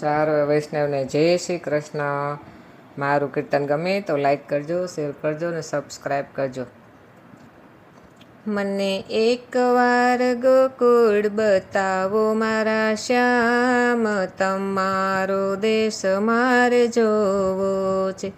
સારો વૈષ્ણવને જય શ્રી કૃષ્ણ. મારું કીર્તન ગમે તો લાઈક કરજો શેર કરજો ને સબસ્ક્રાઈબ કરજો. મને એકવાર ગોકુળ બતાવો મારા શ્યામ, તમારો દેશ મારે જોવો છે.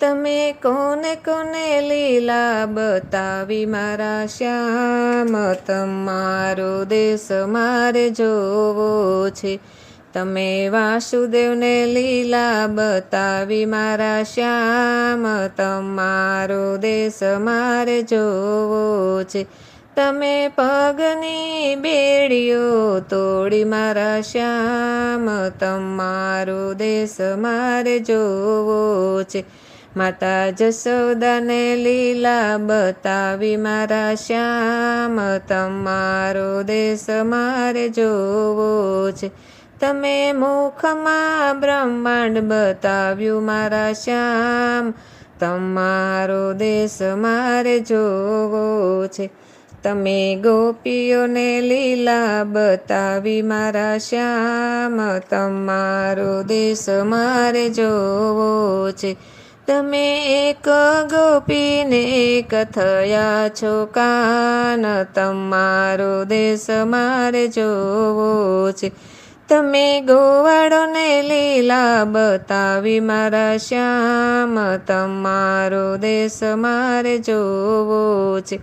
તમે કોને કોને લીલા બતાવી મારા શ્યામ, તમારો દેશ મારે જોવો છે. તમે વાસુદેવને લીલા બતાવી મારા શ્યામ, તમારો દેશ મારે જોવો છે. તમે પગની બેડીઓ તોડી મારા શ્યામ, તમારો દેશ મારે જોવો છે. માતા જશોદાને લીલા બતાવી મારા શ્યામ, તમારો દેશ મારે જોવો છે. તમે મુખમાં બ્રહ્માંડ બતાવ્યું મારા શ્યામ. તમારો દેશ મારે જોવો છે. તમે ગોપીઓને લીલા બતાવી મારા શ્યામ. તમારો દેશ મારે જોવો છે. તમે એક ગોપીને એક થયા છો કાન. તમારો દેશ મારે જોવો છે. તમે ગોવાળોને લીલા બતાવી મારા શ્યામ, તમારો દેશ મારે જોવો છે.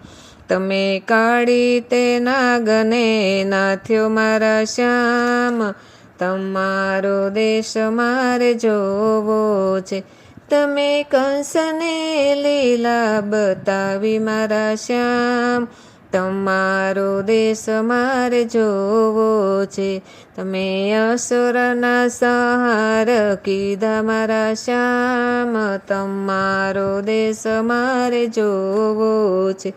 તમે કાળી તે નાગને નાથ્યો મારા શ્યામ, તમારો દેશ મારે જોવો છે. તમે કંસને લીલા બતાવી મારા શ્યામ તમારો દેશ મારે જોવો છે. તમે અસુરના સહાર કીધા મારા શ્યામ. તમારો દેશ મારે જોવો છે.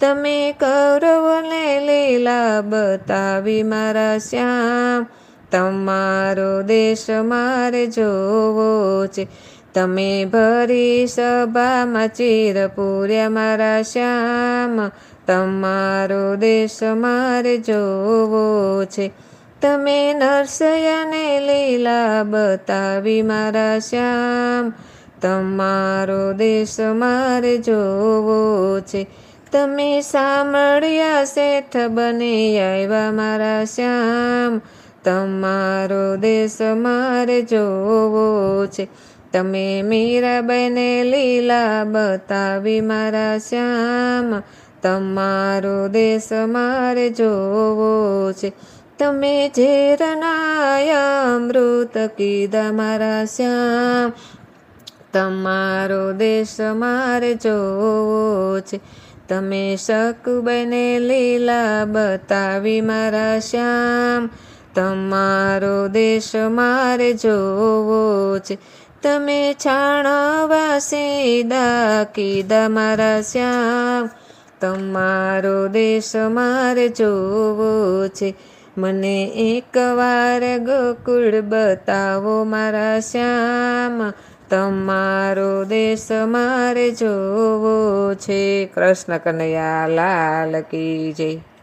તમે કૌરવને લીલા બતાવી મારા શ્યામ. તમારો દેશ મારે જોવો છે. તમે ભરી સભામાં ચીર પૂર્યા મારા શ્યામ. તમારો દેશ મારે જોવો છે. તમે નરસયાને લીલા બતાવી મારા શ્યામ. તમારો દેશ મારે જોવો છે. તમે સાંભળ્યા શેઠ બની આવ્યા મારા શ્યામ. તમારો દેશ મારે જોવો છે. તમે મીરાબાઈને લીલા બતાવી મારા શ્યામ. તમારો દેશ મારે જોવો છે. તમે ઝેરનાયા અમૃત કીધા મારા શ્યામ. તમારો દેશ મારે જોવો છે. તમે શક બને લીલા બતાવી મારા શ્યામ. તમારો દેશ મારે જોવો છે. તમે છાણવા સીધા કીધા મારા શ્યામ. તમારો દેશ મારે જોવો છે. મને એકવાર ગોકુળ બતાવો મારા શ્યામ. તમારો દેશ મારે જોવો છે. કૃષ્ણ કનૈયા લાલ કી જય.